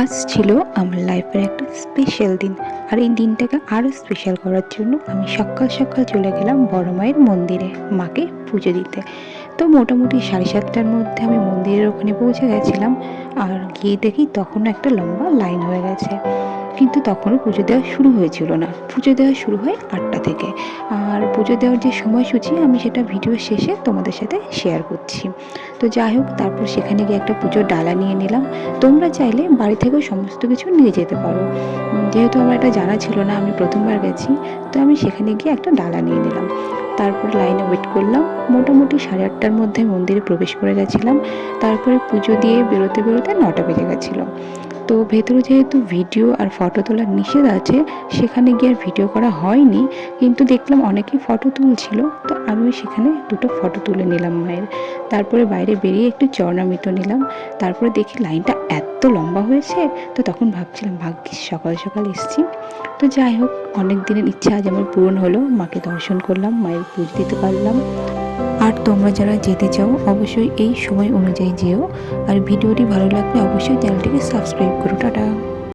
আজ ছিল আমার লাইফের একটা স্পেশাল দিন। আর এই দিনটাকে আরও স্পেশাল করার জন্য আমি সকাল সকাল চলে গেলাম বড় মায়ের মন্দিরে মাকে পুজো দিতে। তো মোটামুটি সাড়ে সাতটার মধ্যে আমি মন্দিরের ওখানে পৌঁছে গেছিলাম। আর গিয়ে দেখি তখন একটা লম্বা লাইন হয়ে গেছে। কিন্তু তখনও পুজো দেওয়া শুরু হয়েছিল না। পুজো দেওয়া শুরু হয় আটটা থেকে। আর পুজো দেওয়ার যে সময়সূচি, আমি সেটা ভিডিও শেষে তোমাদের সাথে শেয়ার করছি। তো যাই হোক, তারপর সেখানে গিয়ে একটা পুজোর ডালা নিয়ে নিলাম। তোমরা চাইলে বাড়ি থেকেও সমস্ত কিছু নিয়ে যেতে পারো। যেহেতু আমার এটা জানা ছিল না, আমি প্রথমবার গেছি, তো আমি সেখানে গিয়ে একটা ডালা নিয়ে নিলাম। তারপর লাইনে ওয়েট করলাম। মোটামুটি সাড়ে আটটার মধ্যে মন্দিরে প্রবেশ করে গেছিলাম। তারপরে পুজো দিয়ে বেরোতে বেরোতে নটা বেজে গেছিল। তো ভেতরে যেহেতু ভিডিও আর ফটো তোলার নিষেধ আছে, সেখানে গিয়ে আর ভিডিও করা হয়নি। কিন্তু দেখলাম অনেকে ফটো তুলছিল, তো আমিও সেখানে দুটো ফটো তুলে নিলাম মায়ের। তারপরে বাইরে বেরিয়ে একটু চরণামৃত নিলাম। তারপরে দেখি লাইনটা এত লম্বা হয়েছে, তো তখন ভাবছিলাম, ভাগ্যিস, সকাল সকাল এসেছি। তো যাই হোক, অনেক দিনের ইচ্ছা আজ আমার পূরণ হলো। মাকে দর্শন করলাম, মায়ের পুজো দিতে পারলাম। আর তোমরা যারা যেতে চাও, অবশ্যই এই সময় অনুযায়ী যেও। আর ভিডিওটি ভালো লাগলে অবশ্যই চ্যানেলটিকে সাবস্ক্রাইব করো। টাটা।